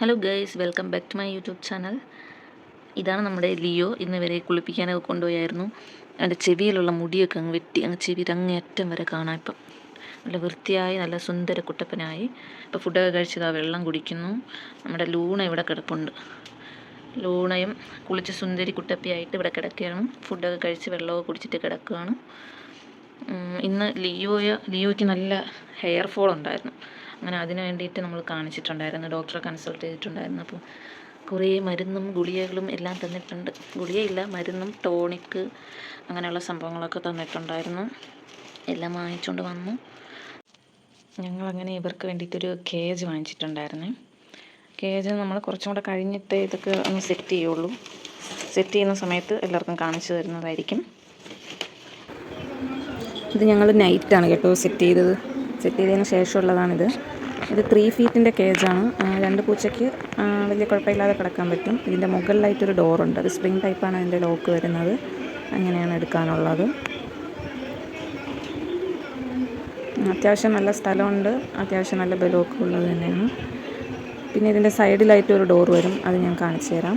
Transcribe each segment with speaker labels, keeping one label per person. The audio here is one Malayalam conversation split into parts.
Speaker 1: Hello guys welcome back to my YouTube channel ഇതാണ് നമ്മുടെ ലിയോ. ഇന്ന് വരെ കുളിപ്പിക്കാനൊക്കെ കൊണ്ടുപോയായിരുന്നു. അവന്റെ ചെവിയിലുള്ള മുടിയൊക്കെ അങ്ങ് വെട്ടി അങ്ങ് ചെവിയുടെ അങ്ങേയറ്റം വരെ കാണാം ഇപ്പം. നല്ല വൃത്തിയായി നല്ല സുന്ദര കുട്ടപ്പനായി. ഇപ്പോൾ ഫുഡൊക്കെ കഴിച്ചത് ആ വെള്ളം കുടിക്കുന്നു. നമ്മുടെ ലൂണ ഇവിടെ കിടപ്പുണ്ട്. ലൂണയും കുളിച്ച് സുന്ദരി കുട്ടപ്പിയായിട്ട് ഇവിടെ കിടക്കുകയാണ്. ഫുഡൊക്കെ കഴിച്ച് വെള്ളമൊക്കെ കുടിച്ചിട്ട് കിടക്കുകയാണ്. ഇന്ന് ലിയോയ ലിയോയ്ക്ക് നല്ല ഹെയർ ഫോൾ ഉണ്ടായിരുന്നു. അങ്ങനെ അതിന് വേണ്ടിയിട്ട് നമ്മൾ കാണിച്ചിട്ടുണ്ടായിരുന്നു. ഡോക്ടറെ കൺസൾട്ട് ചെയ്തിട്ടുണ്ടായിരുന്നു. അപ്പോൾ കുറേ മരുന്നും ഗുളികകളും എല്ലാം തന്നിട്ടുണ്ട്. ഗുളികയില്ല മരുന്നും ടോണിക്ക് അങ്ങനെയുള്ള സംഭവങ്ങളൊക്കെ തന്നിട്ടുണ്ടായിരുന്നു. എല്ലാം വാങ്ങിച്ചുകൊണ്ട് വന്നു. ഞങ്ങളങ്ങനെ ഇവർക്ക് വേണ്ടിയിട്ടൊരു കേജ് വാങ്ങിച്ചിട്ടുണ്ടായിരുന്നേ. കേജ് നമ്മൾ കുറച്ചും കൂടെ കഴിഞ്ഞിട്ട് ഇതൊക്കെ ഒന്ന് സെറ്റ് ചെയ്യുള്ളൂ. സെറ്റ് ചെയ്യുന്ന സമയത്ത് എല്ലാവർക്കും കാണിച്ചു തരുന്നതായിരിക്കും. ഇത് ഞങ്ങൾ നൈറ്റാണ് കേട്ടോ സെറ്റ് ചെയ്തത്. സെറ്റ് ചെയ്തതിന് ശേഷമുള്ളതാണിത്. ഇത് ത്രീ ഫീറ്റിന്റെ കേജാണ് രണ്ട് പൂച്ചയ്ക്ക് വലിയ കുഴപ്പമില്ലാതെ കിടക്കാൻ പറ്റും. ഇതിന്റെ മുകളിലായിട്ടൊരു ഡോറുണ്ട് അത് സ്പ്രിങ് ടൈപ്പാണ് അതിന്റെ ലോക്ക് വരുന്നത്. അങ്ങനെയാണ് എടുക്കാനുള്ളത്. അത്യാവശ്യം നല്ല സ്ഥലമുണ്ട്. അത്യാവശ്യം നല്ല ബലോക്ക് ഉള്ളത് തന്നെയാണ്. പിന്നെ ഇതിന്റെ സൈഡിലായിട്ട് ഒരു ഡോർ വരും. അത് ഞാൻ കാണിച്ചു തരാം.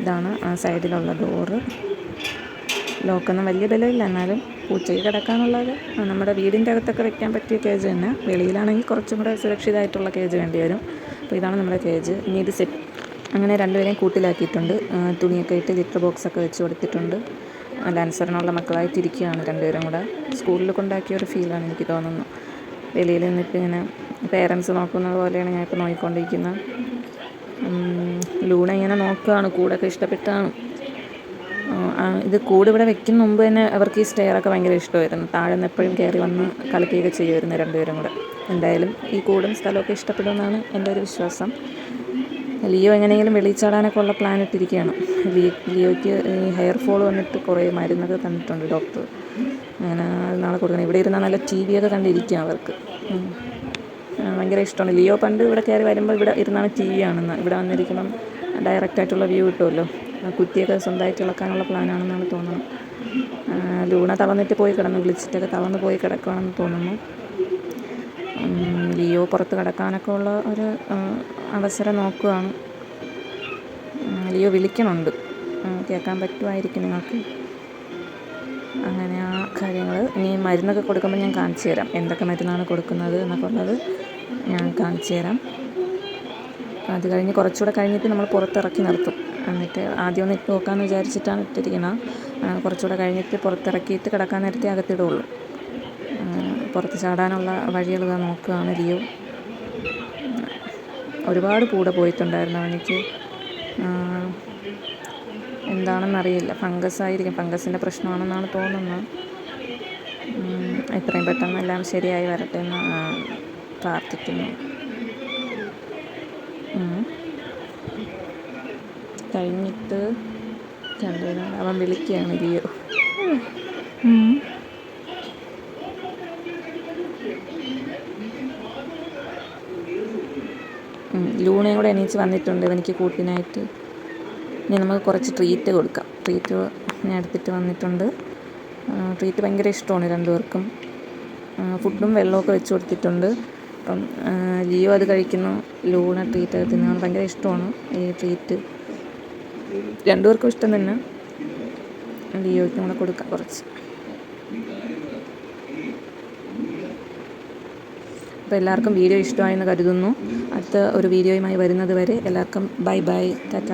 Speaker 1: ഇതാണ് ആ സൈഡിലുള്ള ഡോറ് ലോക്കൊന്നും വലിയ ബലമില്ല എന്നാലും പൂച്ചയ്ക്ക് കിടക്കാനുള്ളത്. നമ്മുടെ വീടിന്റെ അകത്തൊക്കെ വെക്കാൻ പറ്റിയ കേജ് തന്നെ. വെളിയിലാണെങ്കിൽ കുറച്ചും കൂടെ സുരക്ഷിതമായിട്ടുള്ള കേജ് വേണ്ടി വരും. അപ്പോൾ ഇതാണ് നമ്മുടെ കേജ് ഇനി ഇത് സെറ്റ് അങ്ങനെ രണ്ടുപേരെയും കൂട്ടിലാക്കിയിട്ടുണ്ട്. തുണിയൊക്കെ ഇട്ട് ലിറ്റർ ബോക്സൊക്കെ വെച്ച് കൊടുത്തിട്ടുണ്ട്. ഡാൻസറിനുള്ള മക്കളായിട്ടിരിക്കുകയാണ് രണ്ടുപേരും കൂടെ. സ്കൂളിൽ കൊണ്ടാക്കിയ ഒരു ഫീലാണ് എനിക്ക് തോന്നുന്നു. വെളിയിൽ നിന്നിട്ട് ഇങ്ങനെ പേരൻസ് നോക്കുന്നത് പോലെയാണ് ഞാൻ നോക്കിക്കൊണ്ടിരിക്കുന്നത്. ലൂണ ഇങ്ങനെ നോക്കുകയാണ്. കൂടെയൊക്കെ ഇഷ്ടപ്പെട്ടാണ്. ഇത് കൂട് ഇവിടെ വെക്കുന്ന മുമ്പ് തന്നെ അവർക്ക് ഈ സ്റ്റെയറൊക്കെ ഭയങ്കര ഇഷ്ടമായിരുന്നു. താഴെ നിന്ന് എപ്പോഴും കയറി വന്ന് കളിക്കുകയൊക്കെ ചെയ്യുമായിരുന്നു രണ്ടുപേരും കൂടെ. എന്തായാലും ഈ കൂടും സ്ഥലമൊക്കെ ഇഷ്ടപ്പെടുമെന്നാണ് എന്റെ ഒരു വിശ്വാസം. ലിയോ എങ്ങനെയെങ്കിലും വെളിച്ചാടാനൊക്കെ ഉള്ള പ്ലാൻ ഇട്ടിരിക്കുകയാണ്. ലിയോയ്ക്ക് ഹെയർ ഫോൾ വന്നിട്ട് കുറേ മരുന്നൊക്കെ തന്നിട്ടുണ്ട് ഡോക്ടർ അങ്ങനെ നാളെ കൊടുക്കണം. ഇവിടെ ഇരുന്നാൽ നല്ല ടി വിയൊക്കെ കണ്ടിരിക്കുക അവർക്ക്. ഭയങ്കര ഇഷ്ടമാണ്. ലിയോ പണ്ട് ഇവിടെ കയറി വരുമ്പോൾ ഇവിടെ ഇരുന്നാണ് ടി വി ആണെന്ന് ഇവിടെ വന്നിരിക്കുമ്പം ഡയറക്റ്റ് ആയിട്ടുള്ള വ്യൂ കിട്ടുമല്ലോ. കുറ്റിയൊക്കെ സ്വന്തമായിട്ട് ഇളക്കാനുള്ള പ്ലാനാണെന്നാണ് തോന്നുന്നത്. ലൂണ തളർന്നിട്ട് പോയി കിടന്നു വിളിച്ചിട്ടൊക്കെ തളർന്ന് പോയി കിടക്കുകയാണെന്ന് തോന്നുന്നു. ലിയോ പുറത്ത് കിടക്കാനൊക്കെ ഉള്ള ഒരു അവസരം നോക്കുകയാണ് ലിയോ വിളിക്കണുണ്ട് കേൾക്കാൻ പറ്റുമായിരിക്കും നിങ്ങൾക്ക്. അങ്ങനെ ആ കാര്യങ്ങൾ ഇനി മരുന്നൊക്കെ കൊടുക്കുമ്പോൾ ഞാൻ കാണിച്ചു തരാം. എന്തൊക്കെ മരുന്നാണ് കൊടുക്കുന്നത് എന്നൊക്കെ ഉള്ളത് ഞാൻ കാണിച്ചു തരാം. അത് കഴിഞ്ഞ് കുറച്ചുകൂടെ കഴിഞ്ഞിട്ട് നമ്മൾ പുറത്തിറക്കി നിർത്തും. എന്നിട്ട് ആദ്യം ഒന്ന് ഇട്ട് നോക്കാമെന്ന് വിചാരിച്ചിട്ടാണ് ഇട്ടിരിക്കുന്നത് കുറച്ചുകൂടെ കഴിഞ്ഞിട്ട് പുറത്തിറക്കിയിട്ട് കിടക്കാൻ നേരത്തെ അകത്തിടുള്ളൂ. പുറത്ത് ചാടാനുള്ള വഴികൾ ഇതാ നോക്കുകയാണ് ലിയോ. ഒരുപാട് കൂടെ പോയിട്ടുണ്ടായിരുന്നു അവനിക്ക്. എന്താണെന്നറിയില്ല. ഫംഗസ് ആയിരിക്കും. ഫംഗസിന്റെ പ്രശ്നമാണെന്നാണ് തോന്നുന്നത്. എത്രയും പെട്ടെന്ന് എല്ലാം ശരിയായി വരട്ടെ എന്ന് പ്രാർത്ഥിക്കുന്നു. കഴിഞ്ഞിട്ട് കണ്ടു അവൻ വിളിക്കുകയാണ് ലിയോ. ലൂണയും കൂടെ എണീച്ച് വന്നിട്ടുണ്ട്. എനിക്ക് കൂട്ടിനായിട്ട് ഇനി നമുക്ക് കുറച്ച് ട്രീറ്റ് കൊടുക്കാം. ട്രീറ്റ് ഞാൻ എടുത്തിട്ട് വന്നിട്ടുണ്ട്. ട്രീറ്റ് ഭയങ്കര ഇഷ്ടമാണ് രണ്ടുപേർക്കും. ഫുഡും വെള്ളമൊക്കെ വെച്ച് കൊടുത്തിട്ടുണ്ട്. അപ്പം ജിയോ അത് കഴിക്കുന്നു. ലൂണ ട്രീറ്റ് ഒക്കെ തിന്നാൻ ഭയങ്കര ഇഷ്ടമാണ് ഈ ട്രീറ്റ് രണ്ടുപേർക്കും ഇഷ്ടം തന്നെ. ജിയോയ്ക്ക് നമ്മളെ കൊടുക്കാം കുറച്ച്. അപ്പോൾ എല്ലാവർക്കും വീഡിയോ ഇഷ്ടമായെന്ന് കരുതുന്നു. അടുത്ത ഒരു വീഡിയോയുമായി വരുന്നത് വരെ എല്ലാവർക്കും ബൈ ബൈ. ടാറ്റ.